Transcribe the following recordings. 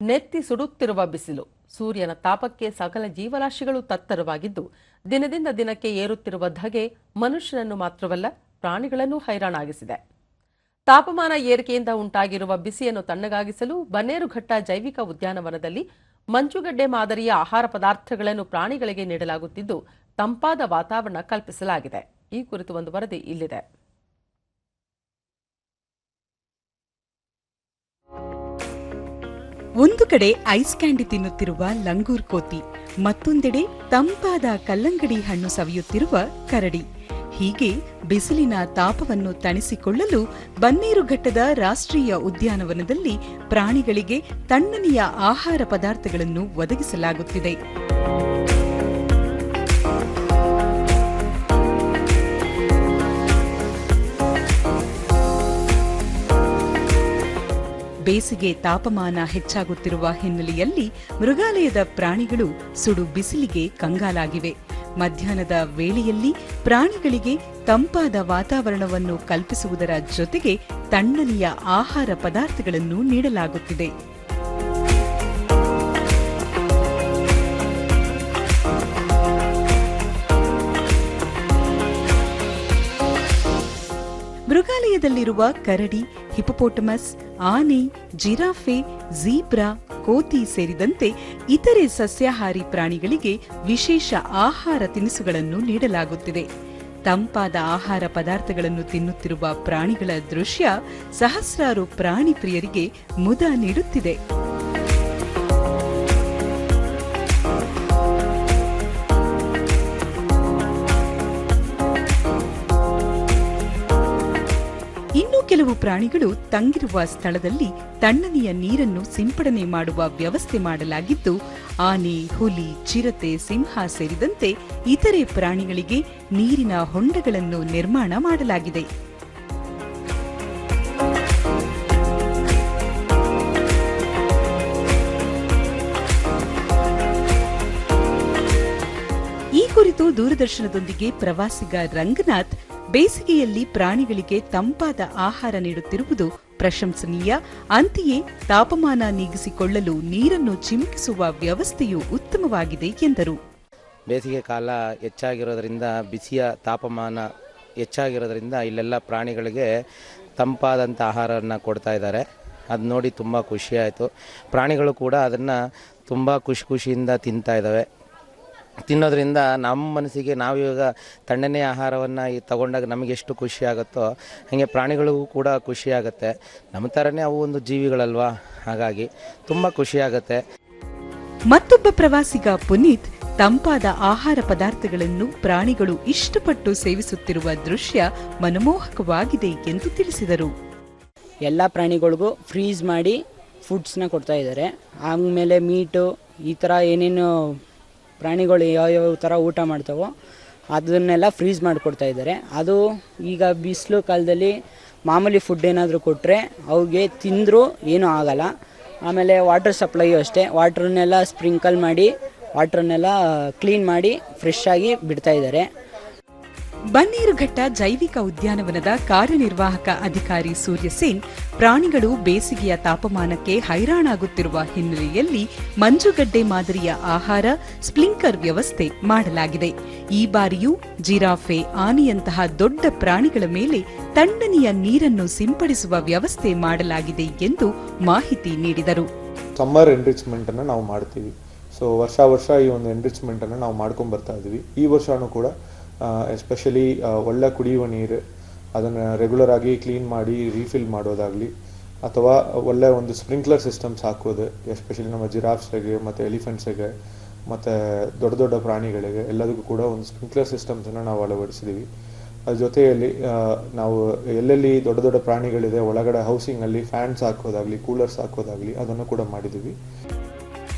ನೆತ್ತಿ ಸುಡುತ್ತಿರುವ ಬಿಸಿಲು. ಸೂರ್ಯನ ತಾಪಕ್ಕೆ ಸಕಲ ಜೀವರಾಶಿಗಳು ತತ್ತರವಾಗಿದ್ದು, ದಿನದಿಂದ ದಿನಕ್ಕೆ ಏರುತ್ತಿರುವ ಧಗೆ ಮನುಷ್ಯನನ್ನು ಮಾತ್ರವಲ್ಲ, ಪ್ರಾಣಿಗಳನ್ನು ಹೈರಾಣಾಗಿಸಿದೆ. ತಾಪಮಾನ ಏರಿಕೆಯಿಂದ ಉಂಟಾಗಿರುವ ಬಿಸಿಯನ್ನು ತಣ್ಣಗಾಗಿಸಲು ಬನ್ನೇರುಘಟ್ಟ ಜೈವಿಕ ಉದ್ಯಾನವನದಲ್ಲಿ ಮಂಜುಗಡ್ಡೆ ಮಾದರಿಯ ಆಹಾರ ಪದಾರ್ಥಗಳನ್ನು ಪ್ರಾಣಿಗಳಿಗೆ ನೀಡಲಾಗುತ್ತಿದ್ದು, ತಂಪಾದ ವಾತಾವರಣ ಕಲ್ಪಿಸಲಾಗಿದೆ. ಈ ಕುರಿತು ಒಂದು ವರದಿ ಇಲ್ಲಿದೆ. ಒಂದು ಕಡೆ ಐಸ್ ಕ್ಯಾಂಡಿ ತಿನ್ನುತ್ತಿರುವ ಲಂಗೂರ್ ಕೋತಿ, ಮತ್ತೊಂದೆಡೆ ತಂಪಾದ ಕಲ್ಲಂಗಡಿ ಹಣ್ಣು ಸವಿಯುತ್ತಿರುವ ಕರಡಿ. ಹೀಗೆ ಬಿಸಿಲಿನ ತಾಪವನ್ನು ತಣಿಸಿಕೊಳ್ಳಲು ಬನ್ನೇರುಘಟ್ಟದ ರಾಷ್ಟ್ರೀಯ ಉದ್ಯಾನವನದಲ್ಲಿ ಪ್ರಾಣಿಗಳಿಗೆ ತಣ್ಣನೆಯ ಆಹಾರ ಪದಾರ್ಥಗಳನ್ನು ಒದಗಿಸಲಾಗುತ್ತಿದೆ. ಬೇಸಿಗೆ ತಾಪಮಾನ ಹೆಚ್ಚಾಗುತ್ತಿರುವ ಹಿನ್ನೆಲೆಯಲ್ಲಿ ಮೃಗಾಲಯದ ಪ್ರಾಣಿಗಳು ಸುಡು ಬಿಸಿಲಿಗೆ ಕಂಗಾಲಾಗಿವೆ. ಮಧ್ಯಾಹ್ನದ ವೇಳೆಯಲ್ಲಿ ಪ್ರಾಣಿಗಳಿಗೆ ತಂಪಾದ ವಾತಾವರಣವನ್ನು ಕಲ್ಪಿಸುವುದರ ಜೊತೆಗೆ ತಣ್ಣನೆಯ ಆಹಾರ ಪದಾರ್ಥಗಳನ್ನು ನೀಡಲಾಗುತ್ತಿದೆ. ಮೃಗಾಲಯದಲ್ಲಿರುವ ಕರಡಿ ಹಿಪೋಪೋಟಮಸ್ ಆನೆ, ಜಿರಾಫೆ, ಝೀಬ್ರಾ, ಕೋತಿ ಸೇರಿದಂತೆ ಇತರೆ ಸಸ್ಯಾಹಾರಿ ಪ್ರಾಣಿಗಳಿಗೆ ವಿಶೇಷ ಆಹಾರ ತಿನಿಸುಗಳನ್ನು ನೀಡಲಾಗುತ್ತಿದೆ. ತಂಪಾದ ಆಹಾರ ಪದಾರ್ಥಗಳನ್ನು ತಿನ್ನುತ್ತಿರುವ ಪ್ರಾಣಿಗಳ ದೃಶ್ಯ ಸಹಸ್ರಾರು ಪ್ರಾಣಿ ಪ್ರಿಯರಿಗೆ ಮುದ ನೀಡುತ್ತಿದೆ. ಕೆಲವು ಪ್ರಾಣಿಗಳು ತಂಗಿರುವ ಸ್ಥಳದಲ್ಲಿ ತಣ್ಣನೆಯ ನೀರನ್ನು ಸಿಂಪಡಣೆ ಮಾಡುವ ವ್ಯವಸ್ಥೆ ಮಾಡಲಾಗಿದ್ದು, ಆನೆ, ಹುಲಿ, ಚಿರತೆ, ಸಿಂಹ ಸೇರಿದಂತೆ ಇತರೆ ಪ್ರಾಣಿಗಳಿಗೆ ನೀರಿನ ಹೊಂಡಗಳನ್ನು ನಿರ್ಮಾಣ ಮಾಡಲಾಗಿದೆ. ಈ ಕುರಿತು ದೂರದರ್ಶನದೊಂದಿಗೆ ಪ್ರವಾಸಿಗ ರಂಗನಾಥ್ ಬೇಸಿಗೆಯಲ್ಲಿ ಪ್ರಾಣಿಗಳಿಗೆ ತಂಪಾದ ಆಹಾರ ನೀಡುತ್ತಿರುವುದು ಪ್ರಶಂಸನೀಯ. ಅಂತೆಯೇ ತಾಪಮಾನ ನೀಗಿಸಿಕೊಳ್ಳಲು ನೀರನ್ನು ಚಿಮುಕಿಸುವ ವ್ಯವಸ್ಥೆಯು ಉತ್ತಮವಾಗಿದೆ ಎಂದರು. ಬೇಸಿಗೆ ಕಾಲ ಹೆಚ್ಚಾಗಿರೋದರಿಂದ, ಬಿಸಿಯ ತಾಪಮಾನ ಹೆಚ್ಚಾಗಿರೋದ್ರಿಂದ ಇಲ್ಲೆಲ್ಲ ಪ್ರಾಣಿಗಳಿಗೆ ತಂಪಾದಂಥ ಆಹಾರವನ್ನು ಕೊಡ್ತಾ ಇದ್ದಾರೆ. ಅದು ನೋಡಿ ತುಂಬ ಖುಷಿಯಾಯಿತು ಪ್ರಾಣಿಗಳು ಕೂಡ ಅದನ್ನು ತುಂಬ ಖುಷಿ ಖುಷಿಯಿಂದ ತಿಂತಾ ಇದ್ದಾವೆ. ತಿನ್ನೋದ್ರಿಂದ ನಮ್ಮ ಮನಸ್ಸಿಗೆ ನಾವು ಇವಾಗ ತಣ್ಣನೆಯ ಆಹಾರವನ್ನು ತಗೊಂಡಾಗ ನಮಗೆ ಎಷ್ಟು ಖುಷಿ ಆಗುತ್ತೋ ಹಾಗೆ ಪ್ರಾಣಿಗಳಿಗೂ ಕೂಡ ಖುಷಿ ಆಗುತ್ತೆ. ನಮ್ಮ ಥರನೇ ಅವು ಒಂದು ಜೀವಿಗಳಲ್ವಾ? ಹಾಗಾಗಿ ತುಂಬ ಖುಷಿ ಆಗುತ್ತೆ. ಮತ್ತೊಬ್ಬ ಪ್ರವಾಸಿಗ ಪುನೀತ್ ತಂಪಾದ ಆಹಾರ ಪದಾರ್ಥಗಳನ್ನು ಪ್ರಾಣಿಗಳು ಇಷ್ಟಪಟ್ಟು ಸೇವಿಸುತ್ತಿರುವ ದೃಶ್ಯ ಮನಮೋಹಕವಾಗಿದೆ ಎಂದು ತಿಳಿಸಿದರು. ಎಲ್ಲ ಪ್ರಾಣಿಗಳಿಗೂ ಫ್ರೀಜ್ ಮಾಡಿ ಫುಡ್ಸ್ನ ಕೊಡ್ತಾ ಇದ್ದಾರೆ. ಆಮೇಲೆ ಮೀಟು ಈ ಥರ ಏನೇನು ಪ್ರಾಣಿಗಳು ಯಾವ್ಯಾವ ಥರ ಊಟ ಮಾಡ್ತವೋ ಅದನ್ನೆಲ್ಲ ಫ್ರೀಜ್ ಮಾಡಿಕೊಡ್ತಾ ಇದ್ದಾರೆ. ಅದು ಈಗ ಬಿಸಿಲು ಕಾಲದಲ್ಲಿ ಮಾಮೂಲಿ ಫುಡ್ ಏನಾದರೂ ಕೊಟ್ಟರೆ ಅವ್ರಿಗೆ ತಿಂದರೂ ಏನೂ ಆಗಲ್ಲ. ಆಮೇಲೆ ವಾಟರ್ ಸಪ್ಲೈಯು ಅಷ್ಟೇ. ವಾಟ್ರನ್ನೆಲ್ಲ ಸ್ಪ್ರಿಂಕಲ್ ಮಾಡಿ ವಾಟ್ರನ್ನೆಲ್ಲ ಕ್ಲೀನ್ ಮಾಡಿ ಫ್ರೆಶ್ ಆಗಿ ಬಿಡ್ತಾ ಇದ್ದಾರೆ. ಬನ್ನೇರುಘಟ್ಟ ಜೈವಿಕ ಉದ್ಯಾನವನದ ಕಾರ್ಯನಿರ್ವಾಹಕ ಅಧಿಕಾರಿ ಸೂರ್ಯಸೇನ್ ಪ್ರಾಣಿಗಳು ಬೇಸಿಗೆಯ ತಾಪಮಾನಕ್ಕೆ ಹೈರಾಣಾಗುತ್ತಿರುವ ಹಿನ್ನೆಲೆಯಲ್ಲಿ ಮಂಜುಗಡ್ಡೆ ಮಾದರಿಯ ಆಹಾರ ಸ್ಪ್ಲಿಂಕರ್ ವ್ಯವಸ್ಥೆ ಮಾಡಲಾಗಿದೆ. ಈ ಬಾರಿಯೂ ಜಿರಾಫೆ ಆನೆಯಂತಹ ದೊಡ್ಡ ಪ್ರಾಣಿಗಳ ಮೇಲೆ ತಣ್ಣನೆಯ ನೀರನ್ನು ಸಿಂಪಡಿಸುವ ವ್ಯವಸ್ಥೆ ಮಾಡಲಾಗಿದೆ ಎಂದು ಮಾಹಿತಿ ನೀಡಿದರು. ಸಮ್ಮರ್ ಎನ್ರಿಚ್ಮೆಂಟನ್ನು ನಾವು ಮಾಡ್ತೀವಿ. ಸೊ ವರ್ಷ ವರ್ಷ ಈ ಒಂದು ಎನ್ರಿಚ್ಮೆಂಟನ್ನು ನಾವು ಮಾಡ್ಕೊಂಡು ಬರ್ತಾ ಇದ್ದೀವಿ ಈ ವರ್ಷನೂ ಕೂಡ ಎಸ್ಪೆಷಲಿ ಒಳ್ಳೆ ಕುಡಿಯುವ ನೀರು, ಅದನ್ನು ರೆಗ್ಯುಲರ್ ಆಗಿ ಕ್ಲೀನ್ ಮಾಡಿ ರೀಫಿಲ್ ಮಾಡೋದಾಗಲಿ, ಅಥವಾ ಒಳ್ಳೆ ಒಂದು ಸ್ಪ್ರಿಂಕ್ಲರ್ ಸಿಸ್ಟಮ್ಸ್ ಹಾಕೋದು ಎಸ್ಪೆಷಲಿ ನಮ್ಮ ಜಿರಾಫ್ಸ್ಗೆ ಮತ್ತು ಎಲಿಫೆಂಟ್ಸಿಗೆ ಮತ್ತು ದೊಡ್ಡ ದೊಡ್ಡ ಪ್ರಾಣಿಗಳಿಗೆ ಎಲ್ಲದಕ್ಕೂ ಕೂಡ ಒಂದು ಸ್ಪ್ರಿಂಕ್ಲರ್ ಸಿಸ್ಟಮ್ಸನ್ನು ನಾವು ಅಳವಡಿಸಿದ್ದೀವಿ ಅದ್ರ ಜೊತೆಯಲ್ಲಿ ನಾವು ಎಲ್ಲೆಲ್ಲಿ ದೊಡ್ಡ ದೊಡ್ಡ ಪ್ರಾಣಿಗಳಿದೆ, ಒಳಗಡೆ ಹೌಸಿಂಗಲ್ಲಿ ಫ್ಯಾನ್ಸ್ ಹಾಕೋದಾಗಲಿ ಕೂಲರ್ಸ್ ಹಾಕೋದಾಗಲಿ, ಅದನ್ನು ಕೂಡ ಮಾಡಿದ್ದೀವಿ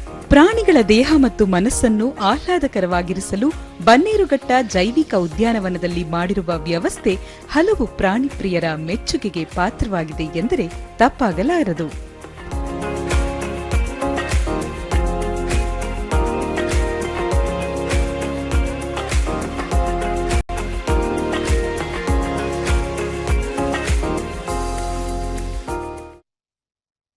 ಪ್ರಾಣಿಗಳ ದೇಹ ಮತ್ತು ಮನಸ್ಸನ್ನು ಆಹ್ಲಾದಕರವಾಗಿರಿಸಲು ಬನ್ನೇರುಘಟ್ಟ ಜೈವಿಕ ಉದ್ಯಾನವನದಲ್ಲಿ ಮಾಡಿರುವ ವ್ಯವಸ್ಥೆ ಹಲವು ಪ್ರಾಣಿ ಪ್ರಿಯರ ಮೆಚ್ಚುಗೆಗೆ ಪಾತ್ರವಾಗಿದೆ ಎಂದರೆ ತಪ್ಪಾಗಲಾರದು.